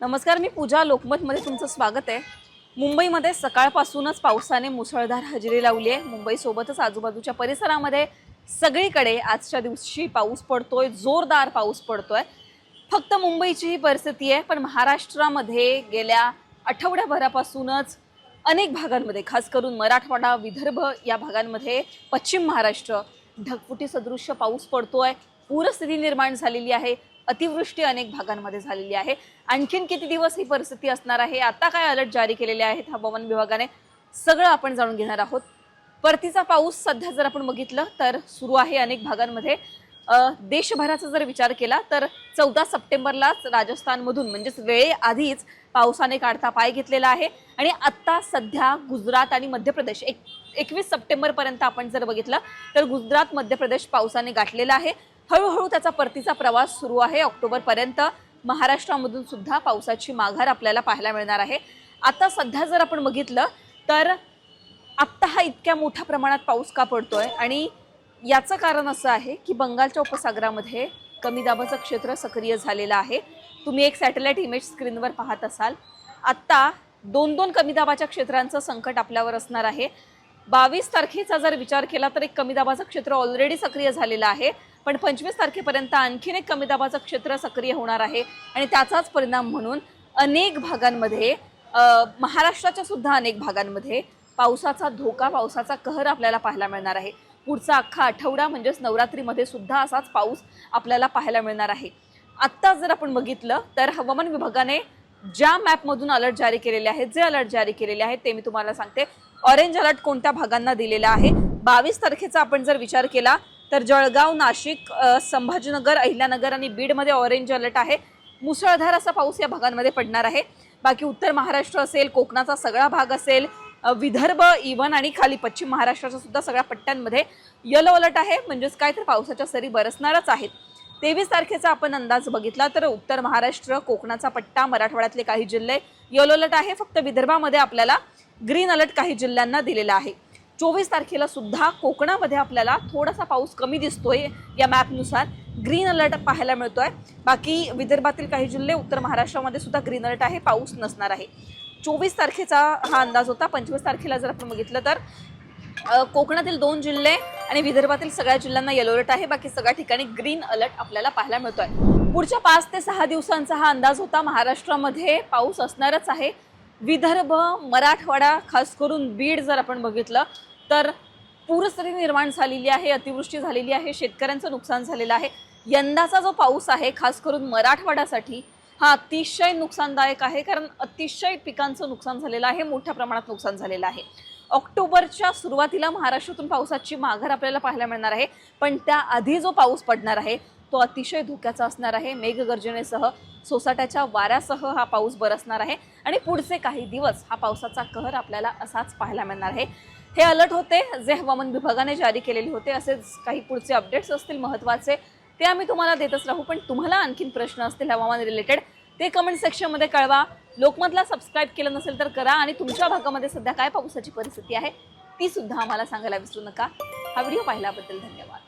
नमस्कार मी पूजा लोकमतमध्ये तुमचं स्वागत आहे. मुंबईमध्ये सकाळपासूनच पावसाने मुसळधार हजेरी लावली आहे. मुंबईसोबतच आजूबाजूच्या परिसरामध्ये सगळीकडे आजच्या दिवशी पाऊस पडतोय जोरदार पाऊस पडतोय. फक्त मुंबईची ही परिस्थिती आहे पण महाराष्ट्रामध्ये गेल्या आठवड्याभरापासूनच अनेक भागांमध्ये खास करून मराठवाडा विदर्भ या भागांमध्ये पश्चिम महाराष्ट्र ढगफुटी सदृश्य पाऊस पडतोय. पूरस्थिती निर्माण झालेली आहे. अतिवृष्टी अनेक भागांमध्ये झालेली आहे. आणखीन किती दिवस ही परिस्थिती असणार आहे? आता काय अलर्ट जारी केलेले आहेत हवामान विभागाने? सगळं आपण जाणून घेणार आहोत. परतीचा पाऊस सध्या जर आपण बघितलं तर सुरू आहे अनेक भागांमध्ये. देशभराचा जर विचार केला तर चौदा सप्टेंबरलाच राजस्थानमधून म्हणजेच वेळेआधीच पावसाने काढता पाय घेतलेला आहे. आणि आत्ता सध्या गुजरात आणि मध्य प्रदेश एक एकवीस सप्टेंबरपर्यंत आपण जर बघितलं तर गुजरात मध्य प्रदेश पावसाने गाठलेला आहे. हळूहळू त्याचा परतीचा प्रवास सुरू आहे. ऑक्टोबरपर्यंत महाराष्ट्रामधून सुद्धा पावसाची माघार आपल्याला पाहायला मिळणार आहे. आता सध्या जर आपण बघितलं तर आत्ता हा इतक्या मोठ्या प्रमाणात पाऊस का पडतोय? आणि याचं कारण असं आहे की बंगालच्या उपसागरामध्ये कमी दाबाचं क्षेत्र सक्रिय झालेलं आहे. तुम्ही एक सॅटेलाइट इमेज स्क्रीनवर पाहत असाल. आत्ता दोन दोन कमी दाबाच्या क्षेत्रांचं संकट आपल्यावर असणार आहे. बावीस तारखेचा जर विचार केला तर एक कमी दाबाचं क्षेत्र ऑलरेडी सक्रिय झालेलं आहे. पण पंचवीस तारखेपर्यंत आणखीन एक कमी दाबाचं क्षेत्र सक्रिय होणार आहे आणि त्याचाच परिणाम म्हणून अनेक भागांमध्ये महाराष्ट्राच्या सुद्धा अनेक भागांमध्ये पावसाचा धोका पावसाचा कहर आपल्याला पाहायला मिळणार आहे. पुढचा अख्खा आठवडा म्हणजेच नवरात्रीमध्ये सुद्धा असाच पाऊस आपल्याला पाहायला मिळणार आहे. आत्ता जर आपण बघितलं तर हवामान विभागाने ज्या मॅपमधून अलर्ट जारी केलेले आहेत जे अलर्ट जारी केलेले आहेत ते मी तुम्हाला सांगते. ऑरेंज अलर्ट कोणत्या भागांना दिलेला आहे? बावीस तारखेचा आपण जर विचार केला तर जळगाव नाशिक संभाजीनगर अहिल्यानगर आणि बीडमध्ये ऑरेंज अलर्ट आहे. मुसळधार असा पाऊस या भागांमध्ये पडणार आहे. बाकी उत्तर महाराष्ट्र असेल कोकणाचा सगळा भाग असेल विदर्भ इवन आणि खाली पश्चिम महाराष्ट्राच्या सुद्धा सगळ्या पट्ट्यांमध्ये यलो अलर्ट आहे. म्हणजेच काय तर पावसाच्या सरी बरसणारच आहेत. तेवीस तारखेचा आपण अंदाज बघितला तर उत्तर महाराष्ट्र कोकणाचा पट्टा मराठवाड्यातले काही जिल्हे यलो अलर्ट आहे. फक्त विदर्भामध्ये आपल्याला ग्रीन अलर्ट काही जिल्ह्यांना दिलेला आहे. चोवीस तारखेला सुद्धा कोकणामध्ये आपल्याला थोडासा पाऊस कमी दिसतोय या मॅपनुसार. ग्रीन अलर्ट पाहायला मिळतोय. बाकी विदर्भातील काही जिल्हे उत्तर महाराष्ट्रामध्ये सुद्धा ग्रीन अलर्ट आहे. पाऊस नसणार आहे. चोवीस तारखेचा हा अंदाज होता. पंचवीस तारखेला जर आपण बघितलं तर कोकणातील दोन जिल्हे आणि विदर्भातील सगळ्या जिल्ह्यांना येलो अलर्ट आहे. बाकी सगळ्या ठिकाणी ग्रीन अलर्ट आपल्याला पाहायला मिळतोय. पुढच्या पाच ते सहा दिवसांचा हा अंदाज होता. महाराष्ट्रामध्ये पाऊस असणारच आहे. विदर्भ मराठवाडा खास करून बीड जर आपण बघितलं तर पूरस्थिती निर्माण झालेली आहे अतिवृष्टी झालेली आहे शेतकऱ्यांचं नुकसान झालेलं आहे. यंदाचा जो पाऊस आहे खास करून मराठवाड्यासाठी हा अतिशय नुकसानदायक आहे कारण अतिशय पिकांचं नुकसान झालेलं आहे मोठ्या प्रमाणात नुकसान झालेलं आहे. ऑक्टोबरच्या सुरुवातीला महाराष्ट्रातून पावसाची माघार आपल्याला पाहायला मिळणार आहे पण त्याआधी जो पाऊस पडणार आहे तो अतिशय धोक्याचा असणार आहे. मेघगर्जनेसह सोसाट्याच्या वाऱ्यासह हा पाऊस बरसणार आहे आणि पुढचे काही दिवस हा पावसाचा कहर आपल्याला असाच पाहायला मिळणार आहे. हे अलर्ट होते. जे हवामान विभागाने जारी केलेले होते असेच काही पुढचे अपडेट्स असतील महत्त्वाचे ते आम्ही तुम्हाला देतच राहू. पण तुम्हाला आणखीन प्रश्न असतील हवामान रिलेटेड ते कमेंट सेक्शनमध्ये कळवा. लोकमतला सबस्क्राईब केलं नसेल तर करा आणि तुमच्या भागामध्ये सध्या काय पावसाची परिस्थिती आहे ती सुद्धा आम्हाला सांगायला विसरू नका. हा व्हिडिओ पाहिल्याबद्दल धन्यवाद.